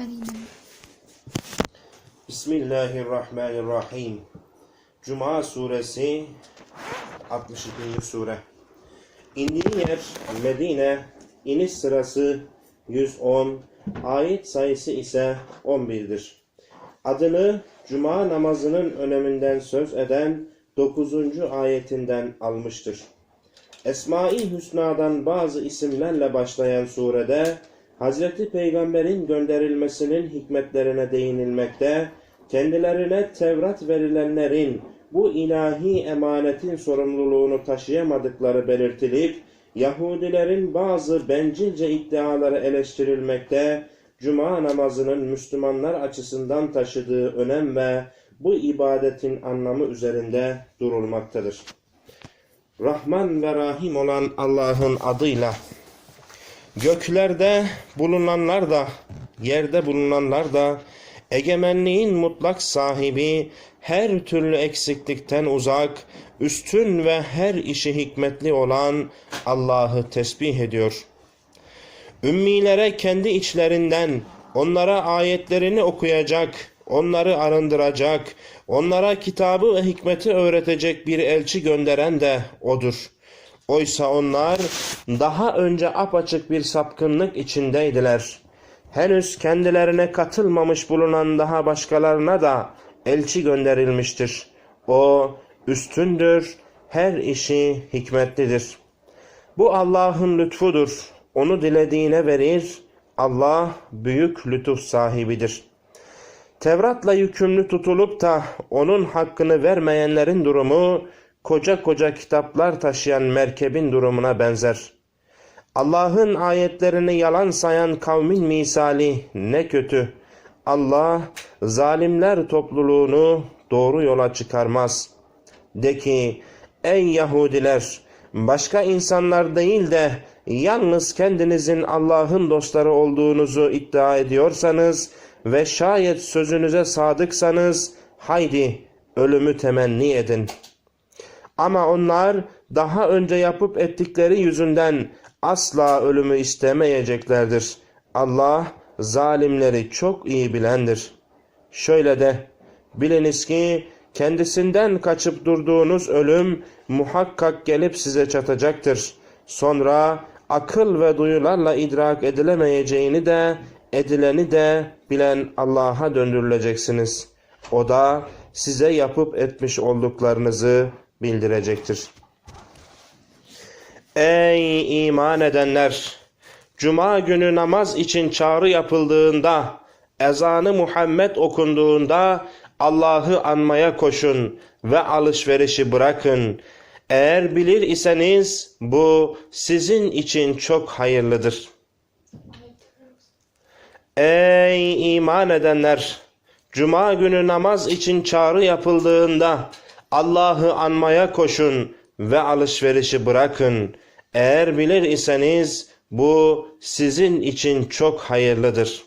Ben iyiyim. Bismillahirrahmanirrahim. Cuma suresi 62. sure. İndiği yer Medine, iniş sırası 110, ayet sayısı ise 11'dir. Adını Cuma namazının öneminden söz eden 9. ayetinden almıştır. Esma-i Hüsna'dan bazı isimlerle başlayan surede Hazreti Peygamber'in gönderilmesinin hikmetlerine değinilmekte, kendilerine Tevrat verilenlerin bu ilahi emanetin sorumluluğunu taşıyamadıkları belirtilip, Yahudilerin bazı bencilce iddiaları eleştirilmekte, Cuma namazının Müslümanlar açısından taşıdığı önem ve bu ibadetin anlamı üzerinde durulmaktadır. Rahman ve Rahim olan Allah'ın adıyla göklerde bulunanlar da yerde bulunanlar da egemenliğin mutlak sahibi her türlü eksiklikten uzak üstün ve her işi hikmetli olan Allah'ı tesbih ediyor. Ümmilere kendi içlerinden onlara ayetlerini okuyacak, onları arındıracak, onlara kitabı ve hikmeti öğretecek bir elçi gönderen de odur. Oysa onlar daha önce apaçık bir sapkınlık içindeydiler. Henüz kendilerine katılmamış bulunan daha başkalarına da elçi gönderilmiştir. O üstündür, her işi hikmetlidir. Bu Allah'ın lütfudur. Onu dilediğine verir. Allah büyük lütuf sahibidir. Tevrat'la yükümlü tutulup da onun hakkını vermeyenlerin durumu koca koca kitaplar taşıyan merkebin durumuna benzer. Allah'ın ayetlerini yalan sayan kavmin misali ne kötü. Allah zalimler topluluğunu doğru yola çıkarmaz. De ki ey Yahudiler başka insanlar değil de yalnız kendinizin Allah'ın dostları olduğunuzu iddia ediyorsanız ve şayet sözünüze sadıksanız haydi ölümü temenni edin. Ama onlar daha önce yapıp ettikleri yüzünden asla ölümü istemeyeceklerdir. Allah zalimleri çok iyi bilendir. Şöyle de biliniz ki kendisinden kaçıp durduğunuz ölüm muhakkak gelip size çatacaktır. Sonra akıl ve duyularla idrak edilemeyeceğini de edileni de bilen Allah'a döndürüleceksiniz. O da size yapıp etmiş olduklarınızı bildirecektir. Ey iman edenler! Cuma günü namaz için çağrı yapıldığında, ezanı Muhammed okunduğunda Allah'ı anmaya koşun ve alışverişi bırakın. Eğer bilir iseniz bu sizin için çok hayırlıdır. Ey iman edenler! Cuma günü namaz için çağrı yapıldığında Allah'ı anmaya koşun ve alışverişi bırakın. Eğer bilir iseniz bu sizin için çok hayırlıdır.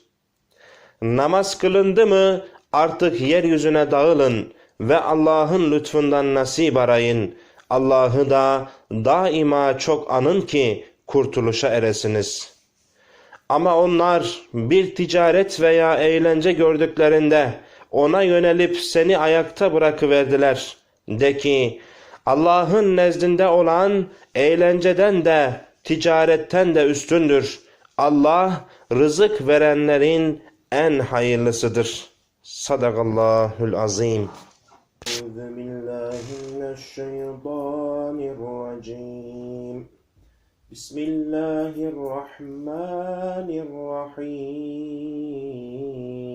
Namaz kılındı mı artık yeryüzüne dağılın ve Allah'ın lütfundan nasip arayın. Allah'ı da daima çok anın ki kurtuluşa eresiniz. Ama onlar bir ticaret veya eğlence gördüklerinde ona yönelip seni ayakta bırakıverdiler. De ki Allah'ın nezdinde olan eğlenceden de ticaretten de üstündür. Allah rızık verenlerin en hayırlısıdır. Sadakallahul azim. Euzu. Bismillahirrahmanirrahim.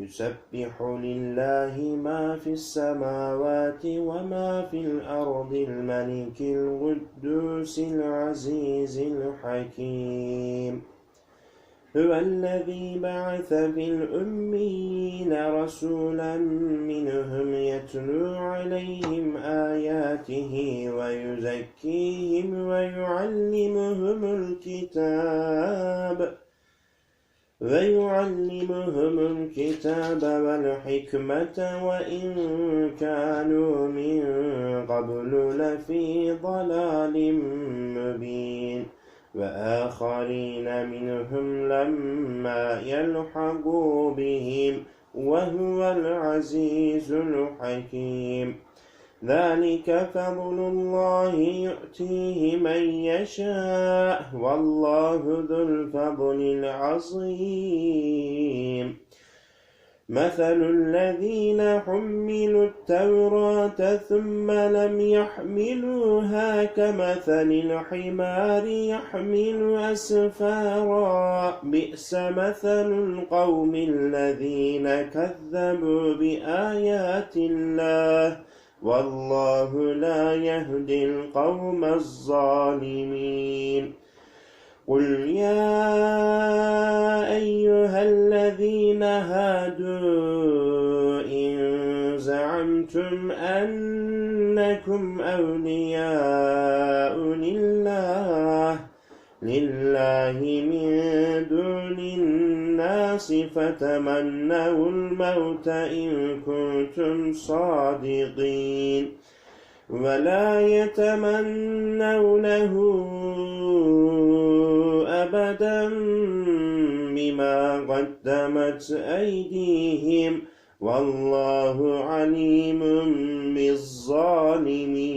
يسبح لله ما في السماوات وما في الأرض الملك القدوس العزيز الحكيم. هو الذي بعث في الأمين رسولا منهم يتلو عليهم آياته ويزكيهم ويعلمهم الكتاب. ويعلمهم الكتاب والحكمة وإن كانوا من قبل لفي ضلال مبين. وآخرين منهم لما يلحقوا بهم وهو العزيز الحكيم. ذلك فضل الله يؤتيه من يشاء. والله ذو الفضل العظيم. مثل الذين حملوا التوراة ثم لم يحملوها كمثل الحمار يحمل أسفارا. بئس مثل القوم الذين كذبوا بآيات الله. والله لا يهدي القوم الظالمين. قل يا أيها الذين هادوا إن زعمتم أنكم أولياء لله لله من دون الناس فتمنوا الموت إن كنتم صادقين ولا يتمنونه أبدا بما قدمت أيديهم والله عليم بالظالمين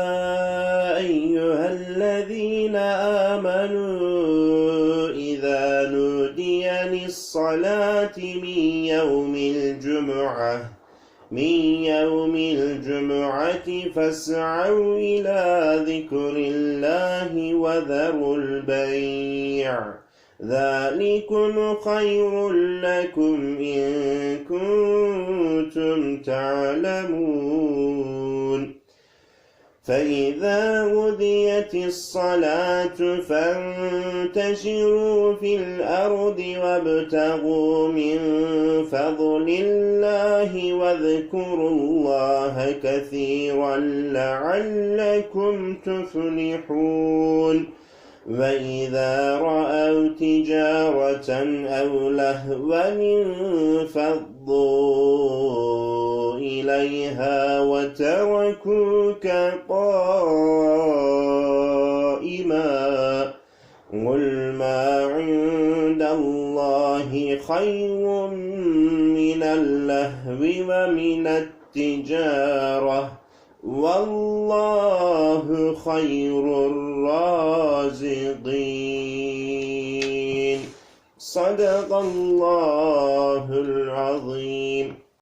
للصلاة من يوم الجمعة من يوم الجمعة فاسعوا إلى ذكر الله وذروا البيع. ذلكم خير لكم إن كنتم تعلمون. فإذا قضيت الصلاة فانتشروا في الأرض وابتغوا من فضل الله واذكروا الله كثيرا لعلكم تفلحون وإذا رأوا تجارة أو لهوا انفضوا إليها وتركوك قائما قل ما عند الله خير من اللهو ومن التجارة والله خير الرازقين صدق الله العظيم